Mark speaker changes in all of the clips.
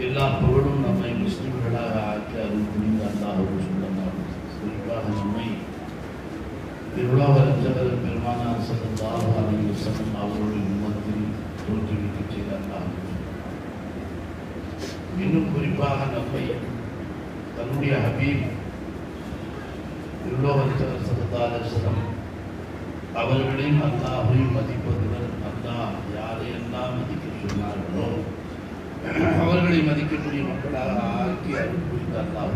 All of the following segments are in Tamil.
Speaker 1: எல்லா புகழும் நம்மை முஸ்லிம்களாக ஆக்கி அருள் புரிந்த அல்லாஹ் சொல்லலாம் குறிப்பாக நம்மை திருவிழாவ பெருமானார் சல்லாஹ் அலி வசலம் அவர்களுடைய உம்மத்தில் தோற்றுவித்து செய்த இன்னும் குறிப்பாக நம்மை தன்னுடைய ஹபீப் திருவிழாவ ரஞ்சகர் சல்லா அவர்களையும் அல்லாஹையும் மதிப்பதுடன் அல்லாஹ் யாரையெல்லாம் மதிக்க சொன்னார்களோ அவர்களை மதிக்கக்கூடிய மக்களாக ஆக்கி அருள் புரிந்த அல்லாஹ்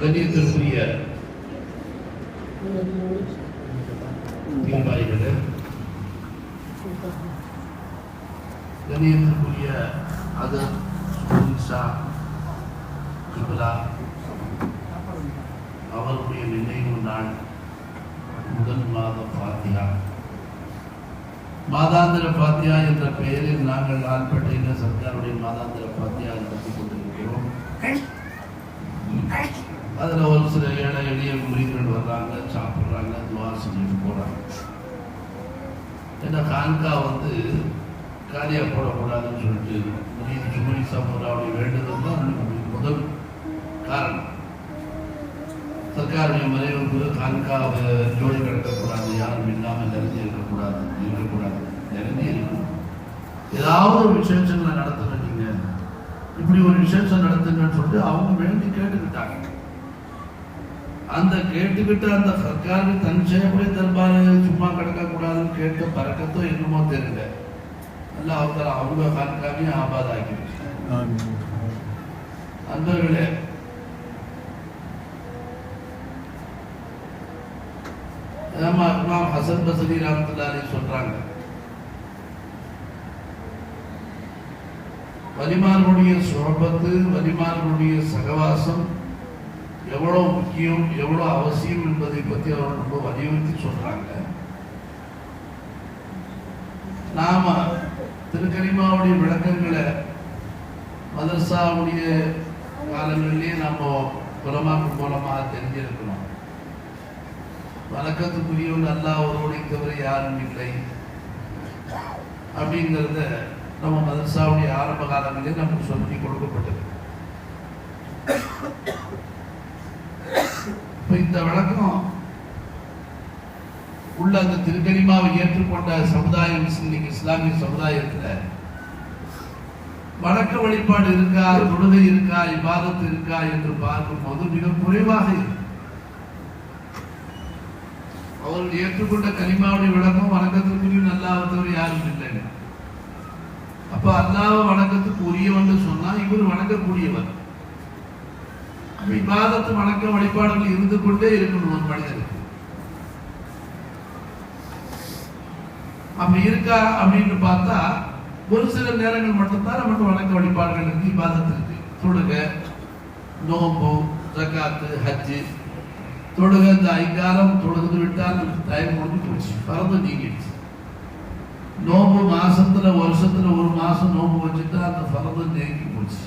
Speaker 1: கண்ணியத்திற்குரிய தீர்மானிகளே கண்ணியத்திற்குரிய அது சுனிசா கிபலா அவருடைய நினைவு நாள் முதல் மாதம் பாத்தியா. மாதாந்திர பாத்தியா என்ற பெயரில் நாங்கள் ஆள்பட்டின சர்க்காருடைய மாதாந்திர பாத்தியா நடத்தி கொண்டிருக்கிறோம் அதில் ஒரு சில ஏழை எளிய முறிகள் வர்றாங்க சாப்பிட்றாங்க துவா செஞ்சுட்டு போகிறாங்க ஏன்னா கான்கா வந்து காலியாக போடக்கூடாதுன்னு சொல்லிட்டு முனீர் சுமரி சாப்பிட்றாவுடைய வேண்டுதல் தான் முதல் காரணம். சர்க்காருடைய மறைவுக்கு கான்கா ஜோடி கிடக்கக்கூடாது யாரும் இல்லாமல் நிறைஞ்சி இருக்கக்கூடாது இருக்கக்கூடாது நிறைஞ்சி இருக்கணும். ஏதாவது ஒரு விசேஷங்களை நடத்துங்க நீங்கள் இப்படி ஒரு விசேஷம் நடத்துங்கன்னு சொல்லிட்டு அவங்க வேண்டி கேட்டுக்கிட்டாங்க. அந்த கேட்டுக்கிட்டு அந்த சர்க்காருக்கு தன் செய்யக்கூடிய தர்பார் சும்மா கிடக்கக்கூடாதுன்னு கேட்ட பறக்கத்தோ என்னமோ தெரியல. நல்லா அவங்க அவங்க கான்காவையும் ஆபாதாக்கி அன்பர்களே நம்ம இமாம் ஹசன் பசரி ராமத்துல்லாரி சொல்றாங்க. வலிமார்களுடைய சுரபத்து வலிமார்களுடைய சகவாசம் எவ்வளவு முக்கியம் எவ்வளவு அவசியம் என்பதை பற்றி அவர் ரொம்ப வலியுறுத்தி சொல்றாங்க. நாம திருக்கரிமாவுடைய விளக்கங்களை மதர்சாவுடைய காலங்களிலே நம்ம குலமாக்கு மூலமாக தெரிஞ்சிருக்கோம். வணக்கத்துக்குரியவன் அல்லாஹ் ஒருவனை தவிர யாரும் இல்லை. அப்படிங்கிறத நம்ம மதரசாவுடைய ஆரம்ப காலங்களிலே நமக்கு சொல்லி கொடுக்கப்பட்டது. இப்போ இந்த விளக்கம் உள்ள அந்த திருக்கரிமாவை ஏற்றுக்கொண்ட சமுதாயம் இன்னைக்கு இஸ்லாமிய சமுதாயத்தில் வணக்க வழிபாடு இருக்கா தொழுகை இருக்கா இபாதத்து இருக்கா என்று பார்க்கும்போது மிக குறைவாக இருக்கு. அவர்கள் ஏற்றுக்கொண்ட கனிமாவுடைய விளக்கம் வணக்கத்திற்குரிய நல்லாவத்தவர் யாரும் இல்லை. அப்ப அல்லாஹ் வணக்கத்துக்கு உரியவன் சொன்னா இவர் வணங்கக்கூடியவர். அப்ப இபாதத்து வணக்க வழிபாடுகள் இருந்து கொண்டே இருக்கணும் ஒரு மனிதனுக்கு. அப்ப இருக்கா அப்படின்னு பார்த்தா ஒரு சில நேரங்கள் மட்டும்தான் நமக்கு வணக்க வழிபாடுகள் இருக்கு இபாதத்து இருக்கு. தொழுக நோம்பு ஜக்காத்து ஹஜ்ஜு தொழுக இந்த ஐங்காரம் தொழுது விட்டால் டைம் முடிஞ்சு போச்சு பறந்து நீங்கிடுச்சு நோம்பு மாசத்துல வருஷத்துல ஒரு மாசம் நோம்பு வச்சுட்டா அந்த பறந்து நீங்கி போச்சு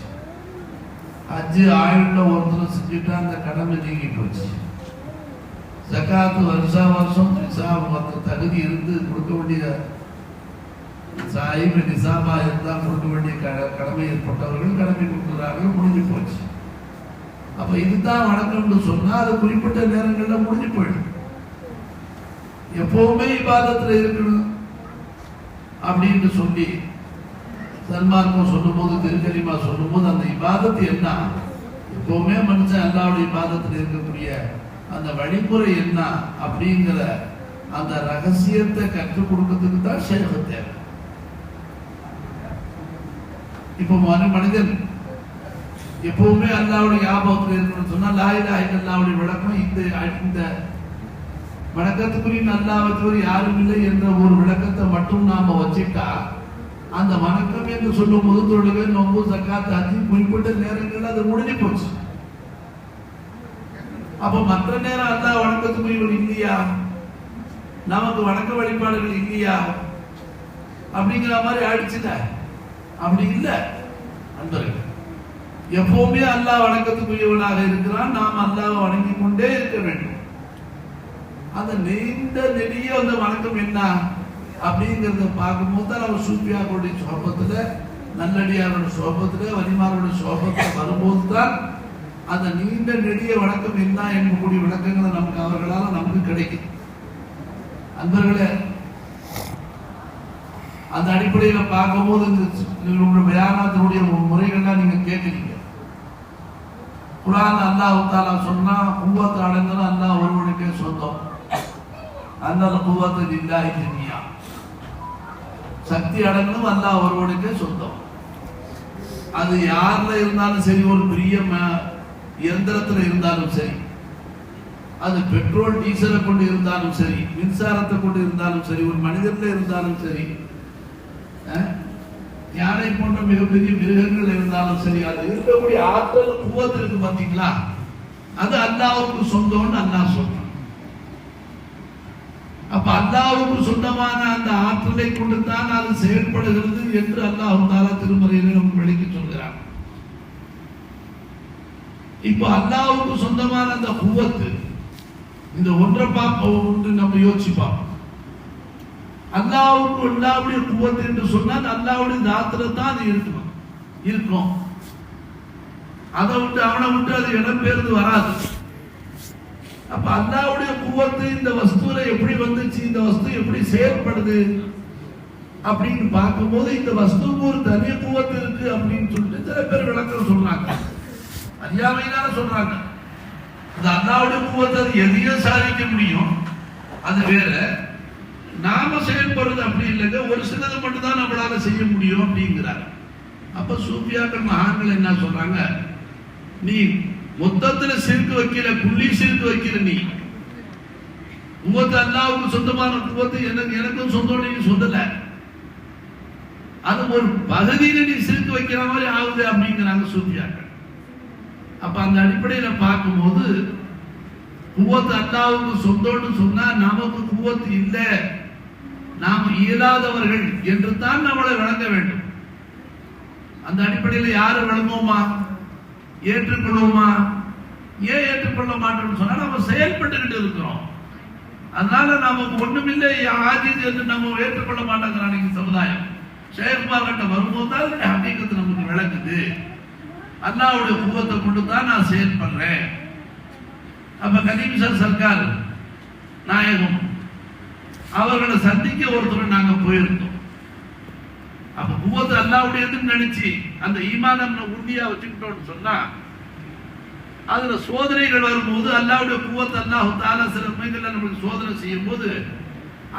Speaker 1: அஞ்சு ஆயுள்ல ஒருத்தர் செஞ்சுட்டா அந்த கடமை நீங்கி போச்சு ஜக்காத்து வருஷா வருஷம் மற்ற தகுதி இருந்து கொடுக்க வேண்டிய சாயிபு நிசாபா இருந்தால் கொடுக்க வேண்டிய கடமை ஏற்பட்டவர்கள் கடமை கொடுக்குறார்கள் முடிஞ்சு போச்சு அப்ப இதுதான் வணக்கம்னு சொன்னா அது குறிப்பிட்ட நேரங்கள்ல முடிஞ்சு போயிடும். எப்பவுமே இபாதத்துல இருக்கணும் அப்படின்னு சொல்லி சன்மார்க்கம் சொல்லும்போது திருக்கரிமா சொல்லும்போது அந்த இபாதத்து என்ன? எப்பவுமே மனுஷன் அல்லாவுடைய இபாதத்தில் இருக்கக்கூடிய அந்த வழிமுறை என்ன அப்படிங்கிற அந்த ரகசியத்தை கற்றுக் கொடுக்கறதுக்கு தான் ஷேக தேவை. இப்போ மனிதன் எப்பவுமே அல்லாவுடைய ஞாபகத்தில் இருக்கணும்னு சொன்னால் லாயிலா அல்லாவுடைய விளக்கம் இந்த இந்த வணக்கத்துக்குரிய அல்லாவத்தவர் யாரும் இல்லை என்ற ஒரு விளக்கத்தை மட்டும் நாம வச்சுட்டா அந்த வணக்கம் என்று சொல்லும் போது தொழுகை நொம்பு சக்காத்து அத்தி குறிப்பிட்ட நேரங்கள் அது முடிஞ்சு போச்சு. அப்ப மற்ற நேரம் அல்லாஹ் வணக்கத்துக்குரியவர் இல்லையா? நமக்கு வணக்க வழிபாடுகள் இல்லையா? அப்படிங்கிற மாதிரி ஆயிடுச்சுல? அப்படி இல்லை. அன்பர்கள் எப்பவுமே அல்லாஹ் வணக்கத்துக்குரியவனாக இருக்கிறான். நாம் அல்லாஹ் வணங்கி கொண்டே இருக்க வேண்டும். அந்த நீண்ட நெடிய அந்த வணக்கம் என்ன அப்படிங்கிறத பார்க்கும்போது தான் நம்ம சூப்பியாக்களுடைய சோபத்துல நல்லடியாரோட சோபத்துல வலிமாரோட சோபத்துல வரும்போது தான் அந்த நீண்ட நெடிய வணக்கம் என்ன என்பக்கூடிய விளக்கங்களை நமக்கு அவர்களால் நமக்கு கிடைக்கும். அன்பர்களே அந்த அடிப்படையில பார்க்கும்போது இந்த உங்களுடைய பயானத்தினுடைய முறைகள்லாம் நீங்க கேட்குறீங்க. குரான் அல்லாஹ் தாலா சொன்னா குவத்து அடங்கணும் அல்லாஹ் ஒருவனுக்கே சொந்தம். அந்த குவத்து இல்லாஹி தனியா. சக்தி அடங்கணும் அல்லாஹ் ஒருவனுக்கே சொந்தம். அது யாரில் இருந்தாலும் சரி ஒரு பெரிய ம- இருந்தாலும் சரி அது பெட்ரோல் டீசலை கொண்டு இருந்தாலும் சரி மின்சாரத்தை கொண்டு இருந்தாலும் சரி ஒரு மனிதன்ல இருந்தாலும் சரி யானை போன்ற மிகப்பெரிய மிருகங்கள் இருந்தாலும் சரி அது இருக்கக்கூடிய ஆற்றல் குவத்து இருக்கு பாத்தீங்களா? அது அல்லாவுக்கு சொந்தம்னு அல்லாஹ் சொல்றான். அப்ப அல்லாவுக்கு சொந்தமான அந்த ஆற்றலை கொண்டுத்தான் அது செயல்படுகிறது என்று அல்லாஹ் தாலா திருமறையில நமக்கு விளக்கி சொல்கிறார் இப்போ அல்லாவுக்கு சொந்தமான அந்த குவத்து இந்த ஒன்றை பார்ப்போம் ஒன்று நம்ம யோசிச்சு பார்ப்போம். அல்லாவுக்கு அல்லாவுடைய குவத்து என்று சொன்னால் அல்லாவுடைய தாத்திர தான் அது இருக்கணும் இருக்கும். அதை விட்டு அவனை விட்டு அது இடம்பெயர்ந்து வராது. அப்ப அல்லாவுடைய குவத்து இந்த வஸ்துல எப்படி வந்துச்சு இந்த வஸ்து எப்படி செயல்படுது அப்படின்னு பார்க்கும்போது இந்த வஸ்துக்கு ஒரு தனி குவத்து இருக்கு அப்படின்னு சொல்லிட்டு சில பேர் விளக்கம் சொல்றாங்க. அறியாமையினால சொல்றாங்க. அது அல்லாவுடைய குவத்து அது எதையும் சாதிக்க முடியும். அது வேற. நாம செயல்படுறது அப்படி இல்லைங்க. ஒரு சிலது மட்டும்தான் நம்மளால செய்ய முடியும் அப்படிங்கிறார். அப்ப சூப்பியாக்கள் மகான்கள் என்ன சொல்றாங்க? நீ மொத்தத்துல சிறுக்கு வைக்கிற புள்ளி சிறுக்கு வைக்கிற நீ. குவத்து அல்லாவுக்கு சொந்தமான குவத்து எனக்கு எனக்கும் சொந்தம் நீ சொல்லல. அது ஒரு பகுதியில நீ சிறுக்கு வைக்கிற மாதிரி ஆகுது அப்படிங்கிறாங்க சூப்பியாக்கள் அப்ப அந்த அடிப்படையில பார்க்கும்போது குவத்து அல்லாவுக்கு சொந்தம்னு சொன்னா நமக்கு குவத்து இல்லை. நாம் இயலாதவர்கள் என்று தான் நம்மளை விளங்க வேண்டும். அந்த அடிப்படையில் யாரு விளங்குவோமா ஏற்றுக்கொள்வோமா? ஏன் ஏற்றுக்கொள்ள மாட்டோம்னு சொன்னா நம்ம செயல்பட்டுக்கிட்டு இருக்கிறோம். அதனால நமக்கு ஒண்ணுமில்லை ஆஜித் என்று நம்ம ஏற்றுக்கொள்ள மாட்டாங்க அன்னைக்கு சமுதாயம். செயல்பாடு வரும்போது தான் அப்படிங்கிறது நமக்கு விளங்குது. அல்லாவுடைய முகத்தை கொண்டு தான் நான் செயல்படுறேன். அப்ப கலீம்சர் சர்க்கார் நாயகம் அவர்களை சந்திக்க ஒருத்தர் நாங்க போயிருந்தோம். அப்ப குவத்து அல்லாவுடையதுன்னு நினைச்சு அந்த ஈமானம் உறுதியா வச்சுக்கிட்டோம்னு சொன்னா அதுல சோதனைகள் வரும்போது அல்லாவுடைய குவத்து அல்லாஹு தாலா சில சமயங்கள்ல நம்மளுக்கு சோதனை செய்யும் போது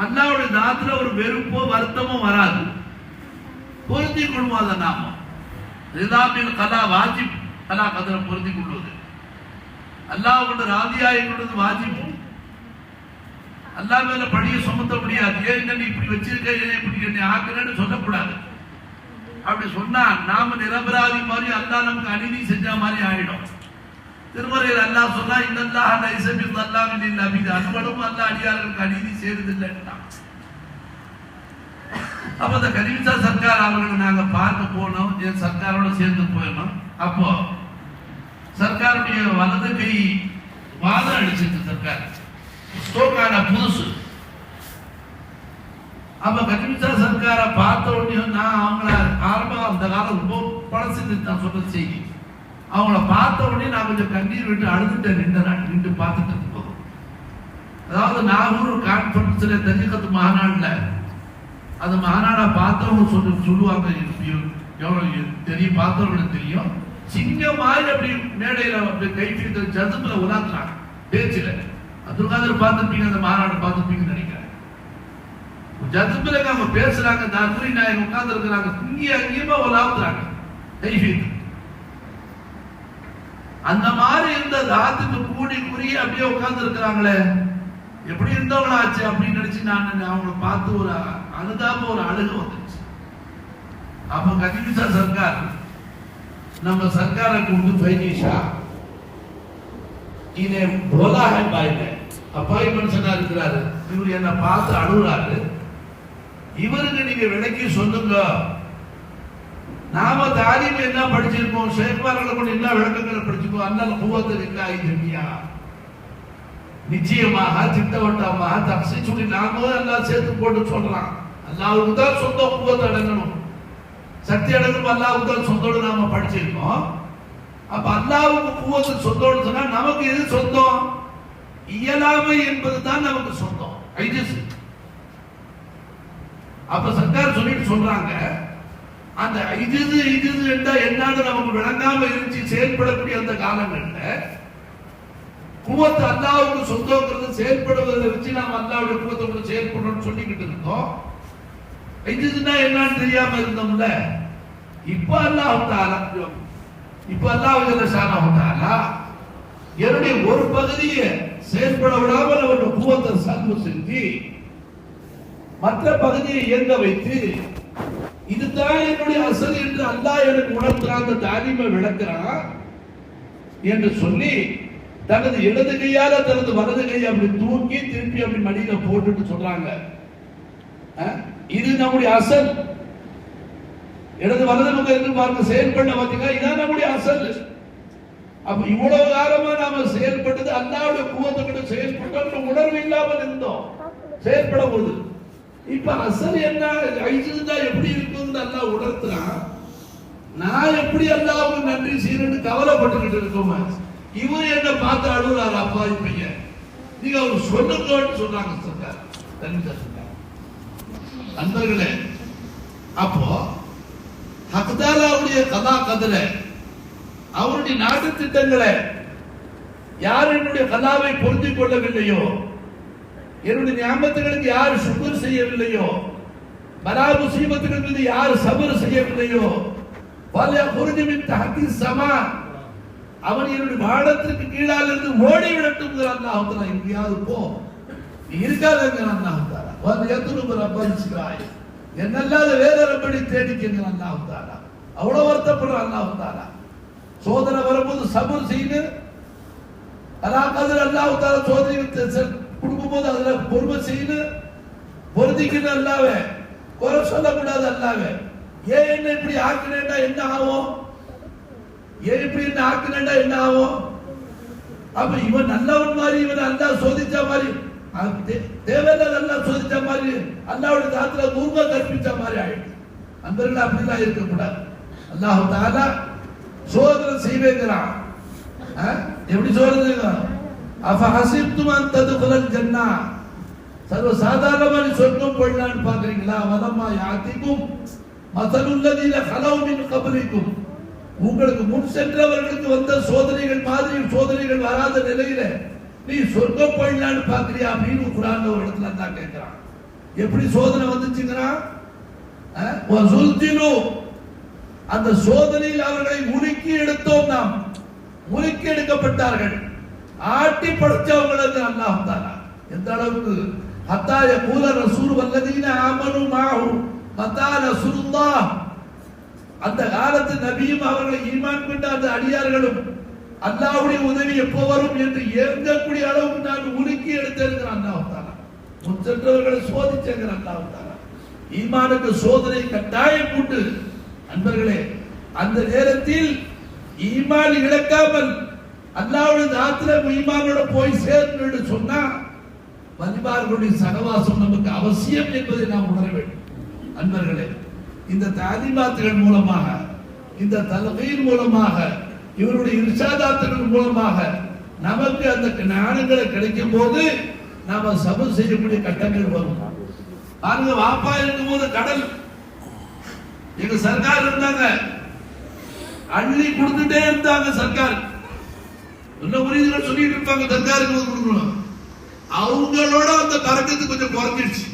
Speaker 1: அல்லாவுடைய தாத்துல ஒரு வெறுப்போ வருத்தமோ வராது. பொருந்தி கொள்வோம் அதை நாம ரிதாபில் கலா வாஜிப் கலா கதரை பொருந்தி கொள்வது. அல்லாஹ் கொண்டு ராதியாயை கொண்டது வாஜிப். அல்லா மேல பழிய சுமத்த முடியாது. ஏன் நீ இப்படி வச்சிருக்க? ஏன் இப்படி என்னை ஆக்குறேன்னு சொல்லக்கூடாது. அப்படி சொன்னா நாம நிரபராதி மாதிரி அல்லா நமக்கு அநீதி செஞ்ச மாதிரி ஆயிடும். திருமறையில் அல்லாஹ் சொன்னா இந்த லைஸ பில் அல்லாஹ் இல்லா பிது அன்படும் அல்லாஹ் அடியார்களுக்கு அநீதி செய்யறதில்லைன்னா அப்ப இந்த கனிமிசா சர்க்கார் அவர்களை நாங்க பார்க்க போனோம். என் சர்க்காரோட சேர்ந்து போயிடணும். அப்போ சர்க்காருடைய வலது கை வாதம் அடிச்சிருக்கு சர்க்கார். ஸ்டோக்கான புதுசு அப்ப கலிமிசா சர்க்கார பார்த்த உடனே நான் அவங்கள ஆரம்ப அந்த காலம் ரொம்ப பழசு நான் சொல்ற செய்தி அவங்கள பார்த்த உடனே நான் கொஞ்சம் கண்ணீர் விட்டு அழுதுட்டேன் நின்று நின்று பார்த்துட்டு இருக்கும் அதாவது நாகூர் கான்ஃபரன்ஸ்ல தஜிகத்து மாநாடுல அந்த மாநாடை பார்த்தவங்க சொல்லி சொல்லுவாங்க எவ்வளவு தெரியும் பார்த்தவங்களுக்கு தெரியும் சிங்கம் மாதிரி அப்படி மேடையில அப்படி கை ஜதுப்பில் உலாத்துறாங்க பேச்சில் அப்துல் காதர் பார்த்துருப்பீங்க அந்த மாநாடு பார்த்துருப்பீங்கன்னு நினைக்கிறேன். ஜதுப்புல அவங்க பேசுறாங்க தர்மரி நாயகம் உட்கார்ந்து இருக்கிறாங்க இங்கே அங்கேயுமா உலாத்துறாங்க அந்த மாதிரி இருந்த தாத்துக்கு கூடி குறி அப்படியே உட்கார்ந்து இருக்கிறாங்களே எப்படி இருந்தவங்களா ஆச்சு அப்படின்னு நினைச்சு நான் அவங்கள பார்த்து ஒரு அனுதாப ஒரு அழுக வந்துச்சு அப்ப கதிமிசா சர்க்கார் நம்ம சர்க்காரை கூப்பிட்டு பைனிஷா இதை போலா है பாய்ல மனுஷனா இருக்கிறாரு. இவர் என்ன பார்த்து அழுகுறாரு. இவருக்கு நீங்க விளக்கி சொல்லுங்க. நாம தாரியம் என்ன படிச்சிருக்கோம்? செயற்பாடுகளை கொண்டு என்ன விளக்கங்களை படிச்சிருக்கோம்? அண்ணல் குவத்தில் இல்லா நிச்சயமாக திட்டவட்டமாக தப்சி சொல்லி நாம எல்லாம் சேர்த்து போட்டு சொல்லலாம் அல்லாவுக்கு தான் சொந்த குவத்தை அடங்கணும். சக்தி அடங்கணும் அல்லாவுக்கு தான் சொந்தோடு நாம படிச்சிருக்கோம். அப்ப அல்லாவுக்கு கூவத்து சொந்தம்னு சொன்னா நமக்கு எது சொந்தம்? இயலாமை என்பது தான் நமக்கு சொந்தம். ஐஜஸ் அப்ப சர்க்கார் சொல்லிட்டு சொல்றாங்க அந்த ஐஜஸ் ஐஜஸ் என்றா என்னன்னு நமக்கு விளங்காம இருந்துச்சு செயல்படக்கூடிய அந்த காலங்கள்ல குவத்து அல்லாவுக்கு சொந்தங்கிறது செயல்படுவதை வச்சு நாம் அல்லாவுடைய குவத்தை கூட செயல்படணும்னு சொல்லிக்கிட்டு இருந்தோம். ஐஜஸ்னா என்னன்னு தெரியாம இருந்தோம்ல. இப்ப அல்லாஹ் தாலா இப்ப அல்லாஹ் ஜல்ல என்னுடைய ஒரு பகுதியை செயல்பட விடாமல் அவருடைய கூவத்தை சங்கு செஞ்சு மற்ற பகுதியை இயங்க வைத்து இதுதான் என்னுடைய அசல் என்று அல்லாஹ் எனக்கு உணர்த்துறான் அந்த தாலிமை விளக்குறான் என்று சொல்லி தனது இடது கையால தனது வலது கையை அப்படி தூக்கி திருப்பி அப்படி மடியில போட்டுட்டு சொல்றாங்க. அஹ், இது நம்முடைய அசல். இடது வலது பக்கம் இருந்து பாருங்க செயல்பட பார்த்தீங்கன்னா இதான் நம்முடைய அசல். அப்ப இவ்வளவு காலமா நாம செயல்பட்டது அல்லாவுடைய குவத்தை கூட செயல்பட்டோம் உணர்வு இல்லாமல் இருந்தோம். செயல்பட போது இப்ப அசல் என்ன? ஐசிருந்தா எப்படி இருக்குன்னு அல்லாஹ் உணர்த்துறான். நான் எப்படி அல்லாவுக்கு நன்றி செய்யணும்னு கவலைப்பட்டுக்கிட்டு இருக்கோமா? இவர் என்ன பார்த்து அழுகுறாரு அப்பா பையன் நீங்க அவர் சொல்லுங்கன்னு சொன்னாங்க சொன்னார் தனிதா சொன்னார் நண்பர்களே அப்போ ஹக்தாலாவுடைய கதா கதிர அவருடைய நாட்டு திட்டங்களை யார் என்னுடைய கதாவை பொருந்தி கொள்ளவில்லையோ என்னுடைய ஞாபகத்துகளுக்கு யார் சுகர் செய்யவில்லையோ பலா சீமத்துகளுக்கு யார் சபர் செய்யவில்லையோ பல புரிஞ்சுமின் தகத்தி சமா அவன் என்னுடைய வானத்திற்கு கீழால் இருந்து ஓடி விடட்டும் அல்லாஹ் எங்கேயாவது போ. நீ இருக்காதுங்க அல்லாஹ் வந்து எத்தனை ரப்பரிச்சுக்கிறாய் என்னல்லாத வேற ரப்படி தேடிக்கங்க அல்லாஹ் தாலா அவ்வளவு வருத்தப்படுற அல்லாஹ் தாலா. சோதனை வரும்போது சபர் செய்து அதாவது அல்லாஹ் தாலா சோதனை கொடுக்கும்போது அதுல பொறுமை செய்து பொருந்திக்கணும் அல்லாவே குறை சொல்லக்கூடாது அல்லாவே ஏன் என்ன இப்படி ஆக்கினேன்டா என்ன ஆகும்? ஏன் இப்படி என்ன ஆக்கினேன்டா என்ன ஆகும்? அப்ப இவன் நல்லவன் மாதிரி இவன் அல்லா சோதிச்ச மாதிரி தேவையில்லாத அல்லா சோதிச்ச மாதிரி அல்லாவுடைய தாத்துல தூர்வ கற்பிச்ச மாதிரி ஆயிடுச்சு. அன்பர்கள் அப்படிலாம் இருக்கக்கூடாது. அல்லாஹ் தாலா சோதனை செய்வேங்கிறான். எப்படி சோதனை அஃபஹசிப்தும் அந்த குலல் ஜன்னா. சர்வ சாதாரணமான சொர்க்கம் போயிடலான்னு பாக்குறீங்களா வலமா யாத்திக்கும் மசலுள்ளதில ஹலவுமின் கபலிக்கும். உங்களுக்கு முன் சென்றவர்களுக்கு வந்த சோதனைகள் மாதிரி சோதனைகள் வராத நிலையில நீ சொர்க்கம் போயிடலான்னு பாக்குறியா அப்படின்னு குரான் ஒரு இடத்துல தான் கேட்கிறான். எப்படி சோதனை வந்துச்சுங்கிறான்? அந்த சோதனையில் அவர்களை முறுக்கி எடுத்தோம் நாம். முறுக்கி எடுக்கப்பட்டார்கள். ஆட்டி படைச்சவங்களுக்கு அல்லாஹ் தானா எந்த அளவுக்கு? ஹத்தாய கூல ரசூல் வல்லதீன ஆமனு மாஹு. மத்தா ரசூலுல்லாஹ். அந்த காலத்து நபியும் அவர்களை ஈமான் கொண்ட அந்த அடியார்களும் அல்லாஹ்வுடைய உதவி எப்போ வரும் என்று ஏங்கக்கூடிய அளவுக்கு நான் உருக்கி எடுத்திருக்கிறேன் அல்லாஹ் தானா முன் சென்றவர்களை சோதிச்சிருக்கிறேன் அல்லாஹ் தானா ஈமானுக்கு சோதனை கட்டாயம் கூட்டு அன்பர்களே அந்த நேரத்தில் ஈமான் இழக்காமல் அல்லாவுடைய ஆத்திரம் ஈமானோட போய் சேர்ந்து சொன்னா வலிமார்களுடைய சகவாசம் நமக்கு அவசியம் என்பதை நாம் உணர வேண்டும். அன்பர்களே இந்த தாலிமாத்துகள் மூலமாக இந்த தலைமையின் மூலமாக இவருடைய இர்ஷாதாத்துகள் மூலமாக நமக்கு அந்த ஞானங்களை கிடைக்கும் போது நாம சபம் செய்யக்கூடிய கட்டங்கள் வரும். பாருங்க வாப்பா இருக்கும் போது கடல் எங்க சர்க்கார் இருந்தாங்க. அள்ளி கொடுத்துட்டே இருந்தாங்க சர்க்கார். என்ன புரியுதுல சொல்லிட்டு இருப்பாங்க சர்க்காருக்கு வந்து கொடுக்கணும். அவங்களோட அந்த பறக்கத்து கொஞ்சம் குறைஞ்சிடுச்சு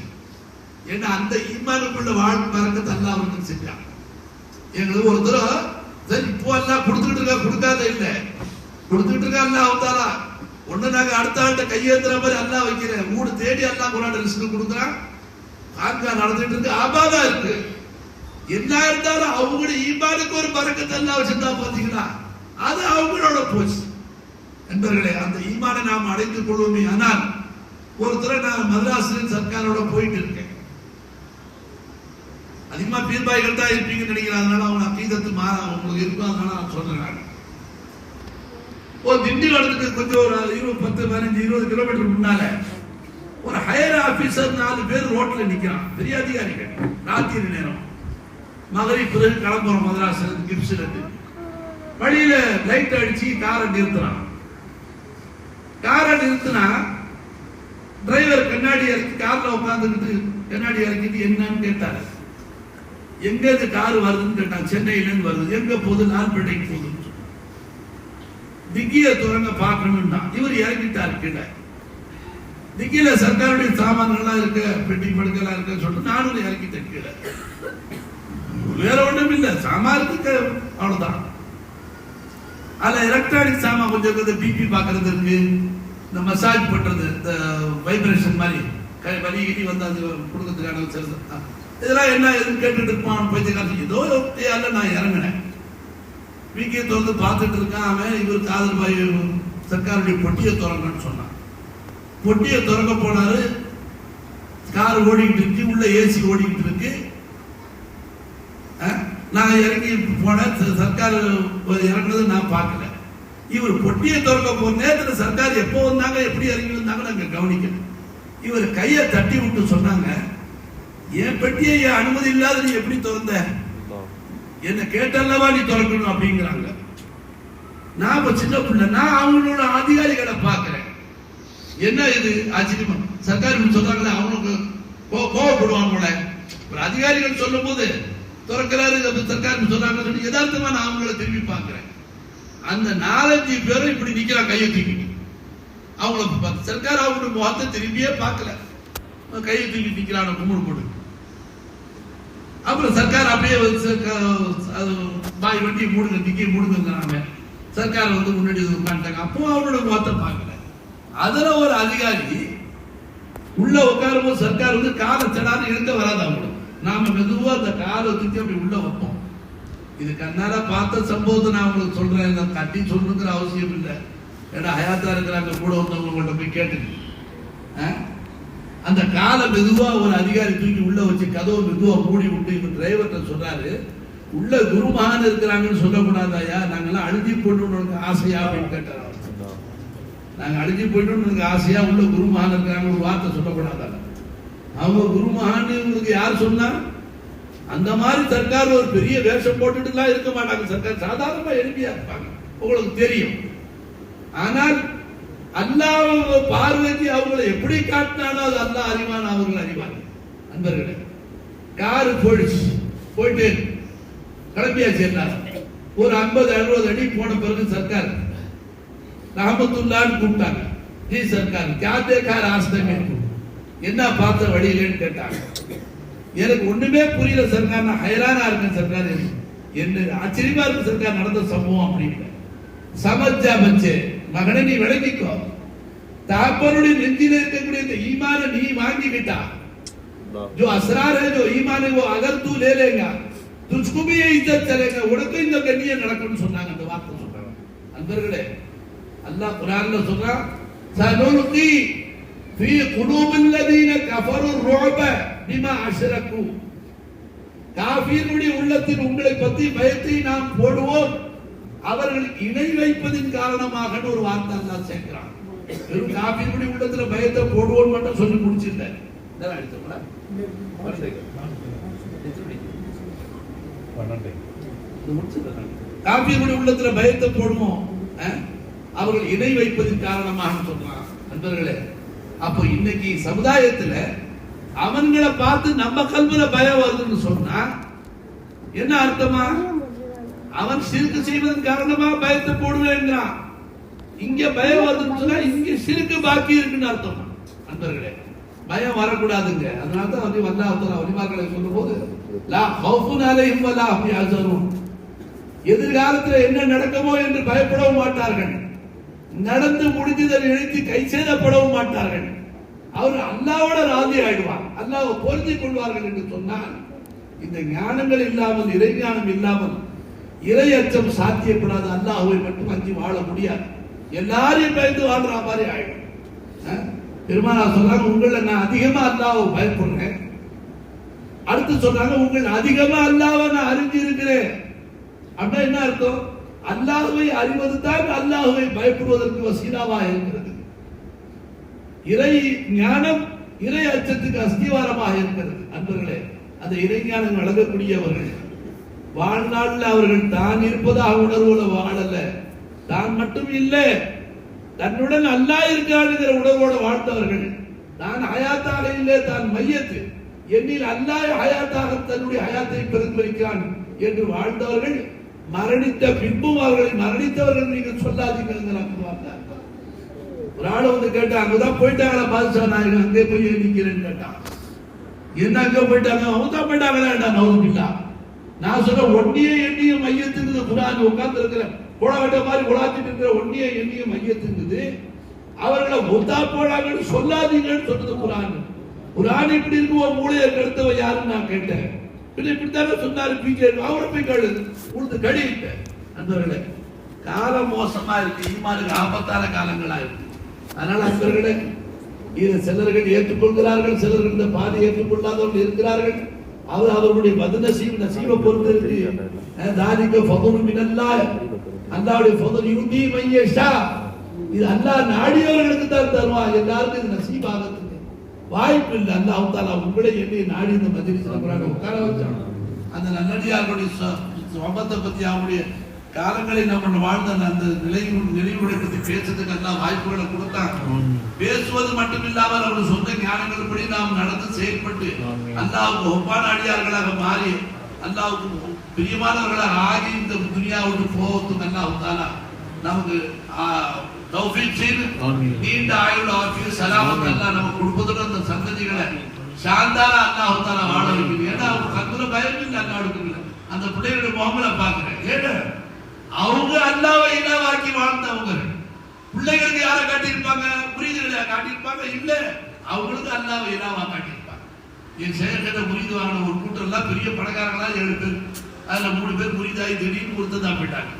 Speaker 1: ஏன்னா அந்த ஈமானுக்குள்ள வாழ் பறக்கத்தை எல்லாம் அவங்களுக்கு செஞ்சாங்க. எங்களுக்கு ஒரு தடவை சரி இப்போ எல்லாம் கொடுத்துக்கிட்டு இருக்கா கொடுக்காத இல்ல. கொடுத்துக்கிட்டு இருக்கா எல்லாம் அவத்தாரா ஒண்ணு நாங்க அடுத்த ஆண்டு கையேத்துற மாதிரி எல்லாம் வைக்கிறேன். மூணு தேடி எல்லாம் கொண்டாட ரிஸ்க் கொடுக்குறான். காங்கா நடந்துட்டு இருக்கு. ஆபாதா இருக்கு. என்ன இருந்தாலும் அவங்களுடைய ஈமானுக்கு ஒரு பறக்கத்தை எல்லாம் வச்சிருந்தா பாத்தீங்களா அது அவங்களோட போச்சு. நண்பர்களே அந்த ஈமானை நாம் அடைந்து கொள்வோமே. ஆனால் ஒரு தடவை நான் மதராசிரியர் சர்க்காரோட போயிட்டு இருக்கேன். அதிகமா பீர்பாய்கள் தான் இருப்பீங்கன்னு நினைக்கிறேன். அதனால அவங்க அக்கீதத்து மாற அவங்களுக்கு இருக்கும். அதனால நான் சொல்றேன் ஒரு திண்டிவனத்துக்கு கொஞ்சம் ஒரு இருபது பத்து பதினஞ்சு இருபது கிலோமீட்டர் முன்னால ஒரு ஹையர் ஆபீசர் நாலு பேர் ரோட்ல நிக்கிறான். பெரிய அதிகாரிகள். ராத்திரி நேரம். மதுரை பிறகு கிளம்புறோம் மதராஸ் கிப்ஸ்ல இருந்து வழியில லைட் அடிச்சு காரை நிறுத்துறான். காரை நிறுத்தினா டிரைவர் கண்ணாடி இறக்கி கார்ல உட்காந்துக்கிட்டு கண்ணாடி இறக்கிட்டு என்னன்னு கேட்டாரு. எங்க இது கார் வருதுன்னு கேட்டான். சென்னையில இருந்து வருது. எங்க போகுது? லால்பேட்டைக்கு போகுது சொன்னான். டிக்கிய திறங்க பார்க்கணும்னா இவர் இறங்கிட்டார் கீழே. டிக்கியில சர்க்காருடைய சாமான்கள்லாம் இருக்க பெட்டி படுக்கலாம் இருக்க சொல்லிட்டு நானும் இறக்கிட்டேன் கீழே. வேற ஒன்றும் இல்லை. சாமானுக்கு அவ்வளவுதான். அதுல எலக்ட்ரானிக் சாமான் கொஞ்சம் இந்த பிபி பாக்குறது இருக்கு. இந்த மசாஜ் பண்றது இந்த வைப்ரேஷன் மாதிரி. கை வலி கிடி வந்து அது கொடுக்கறதுக்கான வச்சிருந்தது. இதெல்லாம் என்ன எதுன்னு கேட்டுட்டு இருப்பான் பைத்தியக்காரன். ஏதோ யோக்தியால நான் இறங்கினேன். வீக்கே திறந்து பார்த்துட்டு இருக்கான் அவன். இவர் காதல் பாய் சர்க்காருடைய பொட்டியை திறங்கன்னு சொன்னான். பொட்டியை திறக்க போனாரு. கார் ஓடிக்கிட்டு இருக்கு உள்ள ஏசி ஓடிக்கிட்டு நான் இறங்கி போன சர்க்கார் இறங்குறது நான் பார்க்கல. இவர் பொட்டியை திறக்க போன நேரத்தில் சர்க்கார் எப்போ வந்தாங்க எப்படி இறங்கி வந்தாங்க நாங்கள் கவனிக்கல. இவர் கையை தட்டி விட்டு சொன்னாங்க என் பெட்டியை என் அனுமதி இல்லாத நீ எப்படி திறந்த? என்னை கேட்டல்லவா நீ திறக்கணும்? அப்படிங்கிறாங்க. நான் இப்ப சின்ன பிள்ளை நான் அவங்களோட அதிகாரிகளை பார்க்குறேன். என்ன இது? ஆச்சரியமா. சர்க்கார் சொல்றாங்களே அவனுக்கு கோ- கோவப்படுவாங்க போல. ஒரு அதிகாரிகள் சொல்லும் போது திறக்கிறாரு அப்ப சர்க்கார் சொன்னாங்க சொல்லி யதார்த்தமா நான் அவங்கள திரும்பி பார்க்கிறேன். அந்த நாலஞ்சு பேரும் இப்படி நிக்கிறான் கையை தூக்கி அவங்கள சர்க்கார் அவங்களோட முகத்தை திரும்பியே பார்க்கல. கையை தூக்கி நிக்கிறான கும்பிடு போட்டு அப்புறம் சர்க்கார் அப்படியே வந்து பாய் வண்டி மூடுங்க டிக்கி மூடுங்கிறாங்க சர்க்கார் வந்து முன்னாடி உட்காந்துட்டாங்க அப்போ அவனோட முகத்தை பார்க்கல. அதுல ஒரு அதிகாரி உள்ள உட்காரும்போது சர்க்கார் வந்து காலை செடான்னு இழுக்க வராது அவங்களுக்கு நாம மெதுவா அந்த காலை தூக்கி அப்படி உள்ள வைப்போம். இது கண்ணால பார்த்த சம்பவத்தை நான் உங்களுக்கு சொல்றேன். இதை கட்டி சொல்லணுங்கிற அவசியம் இல்லை. ஏன்னா ஹயாத்தா இருக்கிறாங்க கூட வந்தவங்கள்ட்ட போய் கேட்டுங்க? அந்த காலை மெதுவா ஒரு அதிகாரி தூக்கி உள்ள வச்சு கதவை மெதுவா மூடி விட்டு இவர் டிரைவர்கிட்ட சொல்றாரு உள்ள குருமகான் இருக்கிறாங்கன்னு சொல்லக்கூடாதாயா நாங்கெல்லாம் அழுதி போட்டு ஆசையா? அப்படின்னு கேட்டார். நாங்க போயிட்டோம் எனக்கு ஆசையா? உள்ள குருமகான் இருக்கிறாங்க ஒரு வார்த்தை சொல்லக்கூடாதாங்க அவங்க குரு மகான்களுக்கு யார் சொன்னா அந்த மாதிரி சர்க்கார் ஒரு பெரிய வேஷம் போட்டுட்டுலாம் இருக்க மாட்டாங்க. சர்க்கார் சாதாரணமா எளிமையா இருப்பாங்க. உங்களுக்கு தெரியும். ஆனால் அல்லாஹ் பார்வதி அவங்களை எப்படி காட்டினாலும் அது அல்லா அறிவான் அவர்கள் அறிவான் அன்பர்களே கார் போயிடுச்சு. போயிட்டு கிளம்பியாச்சு எல்லாரும். ஒரு ஐம்பது அறுபது அடி போன பிறகு சர்க்கார். ராமத்துல்லான்னு கூப்பிட்டாங்க. ஜி சர்க்கார். கே தேக்கார் ஆஸ்தமே என்ன பார்த்த வழியிலன்னு கேட்டாங்க எனக்கு ஒண்ணுமே புரியல சர்க்கார் நான் ஹைரானா இருக்கேன் சர்க்கார் எனக்கு. என்ன ஆச்சரியமா இருக்கு சர்க்கார் நடந்த சம்பவம் அப்படின்னு சமஜா பச்சே மகனை நீ விளங்கிக்கோ தாப்பனுடைய நெஞ்சில இருக்கக்கூடிய இந்த ஈமான நீ வாங்கிக்கிட்டா जो असरार है जो ईमान है वो अगर तू ले लेगा तुझको भी ये इज्जत चलेगा உனக்கும் இந்த கண்ணியம் நடக்கும்னு சொன்னாங்க அந்த வார்த்தை சொல்றாங்க அன்பர்களே அல்லாஹ் குர்ஆன்ல சொல்றான் சனுல்கி في قلوب الذين كفروا الرعب بما اشركوا காபீருடைய உள்ளத்தில் உங்களை பத்தி பயத்தை நாம் போடுவோம் அவர்கள் இணை வைப்பதின் காரணமாக ஒரு வார்த்தை அல்லாஹ் சேர்க்கிறான் வெறும் காபீருடைய உள்ளத்துல பயத்தை போடுவோம் மட்டும் சொல்லி முடிச்சிருந்த இதெல்லாம் எடுத்துங்களா காபீருடைய உள்ளத்துல பயத்தை போடுவோம் அஹ்? அவர்கள் இணை வைப்பதின் காரணமாக சொல்றான் நண்பர்களே அப்போ இன்னைக்கு சமுதாயத்துல அவன்களை பார்த்து நம்ம கல்வில பயம் வருதுன்னு சொன்னா என்ன அர்த்தமா? அவன் சிறுக்கு செய்வதன் காரணமா பயத்தை போடுவேன்றான். இங்க பயம் வருதுன்னு சொன்னா இங்க சிறுக்கு பாக்கி இருக்குன்னு அர்த்தம். அன்பர்களே பயம் வரக்கூடாதுங்க. அதனால தான் வந்து வல்லாஹ் வலிமார்களை சொல்லும் போது லா ஹவுஃபுன் அலைஹிம் வலா ஹும் யஹ்சனூன். எதிர்காலத்துல என்ன நடக்குமோ என்று பயப்படவும் மாட்டார்கள். நடந்து முடிஞ்சதை இழுத்து கை சேதப்படவும் மாட்டார்கள். அவர் அல்லாவோட ராதி ஆயிடுவார். அல்லாவை பொருந்தி கொள்வார்கள் என்று சொன்னால் இந்த ஞானங்கள் இல்லாமல் இறை ஞானம் இல்லாமல் இறை அச்சம் சாத்தியப்படாத அல்லாஹுவை மட்டும் அஞ்சு வாழ முடியாது. எல்லாரையும் பயந்து வாழ்ற மாதிரி ஆயிடும். பெருமாள் பெருமானா சொல்றாங்க உங்களை நான் அதிகமா அல்லாவை பயப்படுறேன். அடுத்து சொல்றாங்க உங்கள் அதிகமா அல்லாவை நான் அறிஞ்சிருக்கிறேன். அப்படின்னா என்ன அர்த்தம்? அல்லாஹுவை அறிவது தான் பயப்படுவதற்கு வசீலாவாக இருக்கிறது. இறை ஞானம் இறை அச்சத்துக்கு அஸ்திவாரமாக இருக்கிறது. அன்பர்களே அந்த இறை ஞானம் வழங்கக்கூடியவர்கள் வாழ்நாளில் அவர்கள் தான் இருப்பதாக உணர்வுல வாழல. தான் மட்டும் இல்லை தன்னுடன் அல்லா இருக்காருங்கிற உணர்வோடு வாழ்ந்தவர்கள் தான் ஹயாத்தாக இல்லை தான் மையத்து. என்னில் அல்லாஹ் ஹயாத்தாக தன்னுடைய ஹயாத்தை பிரதிபலிக்கிறான் என்று வாழ்ந்தவர்கள் மரணித்த பின்பும் அவர்களை மரணித்தவர்கள் நீங்கள் சொல்லாதீங்க ஒரு ஆள் வந்து கேட்டா அங்கதான் போயிட்டாங்களா பாதுஷா? நாயகன் அங்கே போய் நிக்கிறேன்னு கேட்டான். என்ன அங்கே போயிட்டாங்க? அவங்க தான் போயிட்டாங்களா நவதுமில்லா நான் சொன்ன ஒன்னிய எண்ணிய மையத்துக்கு குரான் உட்கார்ந்து இருக்கிற குளவட்ட மாதிரி குழாத்திட்டு இருக்கிற ஒன்னிய எண்ணிய மையத்துக்குது அவர்களை ஒத்தா போடாங்கன்னு சொல்லாதீங்கன்னு சொன்னது குரான். குரான் இப்படி இருக்கும் மூளையை கெடுத்தவ யாருன்னு நான் கேட்டேன். இப்படி இப்படித்தானே சொன்னாரு பிஜே அவரை போய் கேளு. உழுது கடிவிட்டேன் நண்பர்களே காலம் மோசமா இருக்கு. ஈமானுக்கு ஆபத்தான காலங்களா இருக்கு. அதனால நண்பர்களே இது சிலர்கள் ஏற்றுக்கொள்கிறார்கள் சிலர்கள் இந்த பாதி ஏற்றுக்கொள்ளாதவர்கள் இருக்கிறார்கள். அவர் அவர்களுடைய மது நசீவ் நசீவை பொறுத்து இருக்கு. தானிக்க தாலிக்க ஃபதுல் மினல்லாஹ். அல்லாஹ்வுடைய ஃபதுல் யுதி மையஷா இது அல்லாஹ் நாடியவர்களுக்கு தான் தருவான் எல்லாருக்கும் இது நசீபாகத்துக்கு. வாய்ப்பு இல்லை. அல்லாஹ் தாலா உங்களை எண்ணி நாடி இந்த மஜ்லிஸ்ல உட்கார வச்சான். அந்த நல்லடியார்களுடைய சொபத்தை பத்தி அவருடைய காலங்களை நம்ம வாழ்ந்த அந்த நிலையும் நிலையுடைய பத்தி பேசுறதுக்கு எல்லாம் வாய்ப்புகளை கொடுத்தாங்க பேசுவது மட்டுமில்லாமல் அவருடைய சொந்த ஞானங்கள்படி நாம் நடந்து செயல்பட்டு. அல்லாவுக்கு ஒப்பான அடியார்களாக மாறி அல்லாவுக்கு பிரியமானவர்களாக ஆகி இந்த துனியாவுக்கு போவதுக்கு அல்லாஹ் தாலா நமக்கு தௌஃபீக் செய்து. நீண்ட ஆயுள் ஆஃபியும் சலாமத். அல்லாஹ் நமக்கு கொடுப்பதுடன் அந்த சந்ததிகளை சாந்தால அல்லாஹ் தாலா வாழ வைக்கணும் ஏன்னா அவங்க கண்ணுல பயம் இல்லை அல்லாவுக்கு இல்லை அந்த பிள்ளைகளுடைய முகமலை பார்க்கிறேன். ஏன்னா அவங்க அல்லாவை இல்லாவாக்கி வாழ்ந்தவங்க. பிள்ளைகளுக்கு யாரை காட்டியிருப்பாங்க? புரிதல்களை காட்டியிருப்பாங்க? இல்ல. அவங்களுக்கு அல்லாவை இல்லாவா காட்டியிருப்பாங்க. என் செயற்கிட்ட புரிந்து வாங்கின ஒரு கூட்டம் எல்லாம் பெரிய பணக்காரங்களா ஏழு பேர். அதுல மூணு பேர் புரிதாய் திடீர்னு கொடுத்து தான் போயிட்டாங்க.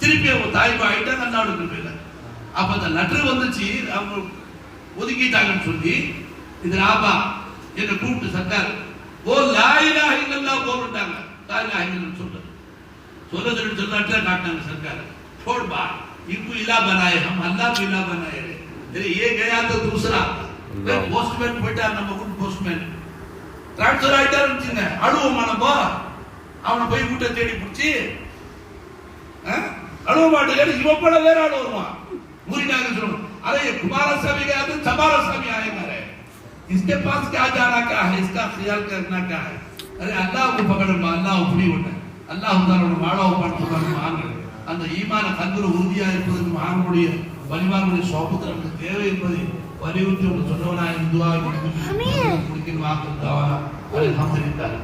Speaker 1: திருப்பி அவங்க தாய்ப்பா ஆயிட்டாங்க அல்லாவோட கிருப்பையில அப்ப அந்த லெட்டர் வந்துச்சு. அவங்க ஒதுக்கிட்டாங்கன்னு சொல்லி இது ராபா என்ன கூப்பிட்டு சர்க்கார் ஓ லாயிலா இல்லல்லா போட்டுட்டாங்க லாயிலா இல்லன்னு சொல்றது சொல்ல சொல்லி சொல்லாட்டா काटना सरकार छोड़ बात इनको इला बनाए हम अल्लाह को इला बनाए अरे ये गया तो दूसरा
Speaker 2: अल्लाह।
Speaker 1: போஸ்ட்மேன் போயிட்டார் நம்ம கூட போஸ்ட்மேன் டிரான்ஸ்ஃபர் ஆயிட்டாரு வச்சுங்க அழுவோமா நம்ம அவனை போய் வீட்டை தேடி பிடிச்சி அழுவ மாட்டேங்க இவன் படம் வேற ஆள் வருவான் முறினாங்க சொல்லணும் अरे कुमारस्वामी गया तो चमारस्वामी आएगा रे इसके पास क्या जाना क्या है इसका ख्याल करना क्या है ಅದೇ ಅಲ್ಲಾಹು ಪಗಡಮ್ಮ ಅಲ್ಲಾಹು ಪುಡಿ ಉಂಟ அல்லாஹ் தாரோட வாழாவை பார்த்து மகான்கள் அந்த ஈமான கண்கள் உறுதியாக இருப்பதற்கு மகான்களுடைய வலிமார்களுடைய சோபத்தில் நமக்கு தேவை என்பதை வலியுறுத்தி ஒன்று சொன்னவனாக இந்துவாக முடிக்கிற வாக்கு அலமதுல்லாஹ்